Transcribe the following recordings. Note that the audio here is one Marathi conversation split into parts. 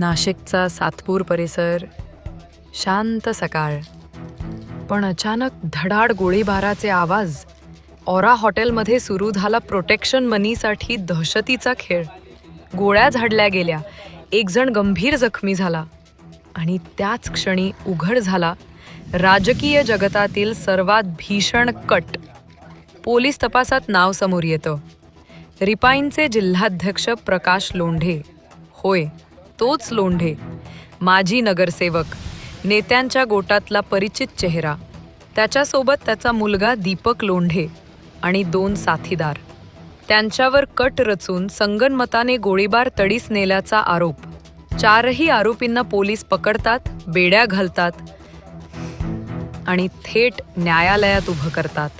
नाशिकचा सातपूर परिसर शांत सकाळ. पण अचानक धडाड गोळीबाराचे आवाज. ऑरा हॉटेलमध्ये सुरू झाला प्रोटेक्शन मनीसाठी दहशतीचा खेळ. गोळ्या झाडल्या गेल्या. एकजण गंभीर जखमी झाला. आणि त्याच क्षणी उघड झाला राजकीय जगतातील सर्वात भीषण कट. पोलीस तपासात नाव समोर येतं. रिपाईनचे जिल्हाध्यक्ष प्रकाश लोंढे. होय. तोच लोंढे. माजी नगरसेवक नेत्यांच्या गोटातला परिचित चेहरा त्याच्यासोबत त्याचा मुलगा दीपक लोंढे आणि दोन साथीदार. त्यांच्यावर कट रचून संगनमताने गोळीबार तडीस नेल्याचा आरोप. चारही आरोपींना पोलीस पकडतात बेड्या घालतात आणि थेट न्यायालयात उभं करतात.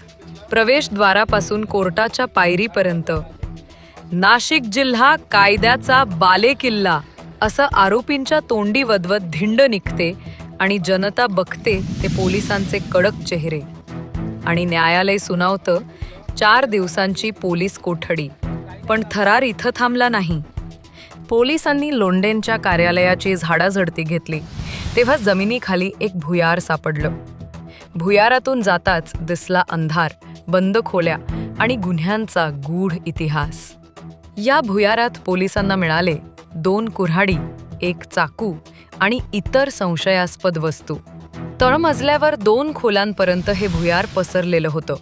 प्रवेशद्वारापासून कोर्टाच्या पायरीपर्यंत नाशिक जिल्हा कायद्याचा बालेकिल्ला असं आरोपींच्या तोंडी वदवत धिंड निघते आणि जनता बघते ते पोलिसांचे कडक चेहरे. आणि न्यायालय सुनावतं चार दिवसांची पोलीस कोठडी. पण थरार इथं थांबला नाही. पोलिसांनी लोंडेंच्या कार्यालयाची झाडाझडती घेतली. तेव्हा जमिनीखाली एक भुयार सापडलं. भुयारातून जाताच दिसला अंधार बंद खोल्या आणि गुन्ह्यांचा गूढ इतिहास. या भुयारात पोलिसांना मिळाले दोन कुऱ्हाडी एक चाकू आणि इतर संशयास्पद वस्तू. तळमजल्यावर दोन खोल्यांपर्यंत हे भुयार पसरलेलं होतं.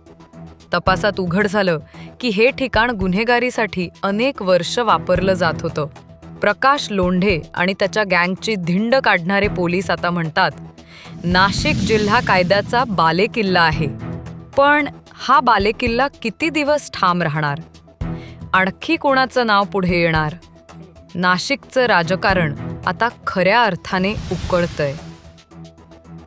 तपासात उघड झालं की हे ठिकाण गुन्हेगारीसाठी अनेक वर्ष वापरलं जात होतं. प्रकाश लोंढे आणि त्याच्या गँगची धिंड काढणारे पोलीस आता म्हणतात नाशिक जिल्हा कायद्याचा बालेकिल्ला आहे. पण हा बालेकिल्ला किती दिवस ठाम राहणार? आणखी कोणाचं नाव पुढे येणार? नाशिकचं राजकारण आता खऱ्या अर्थाने उकळतंय.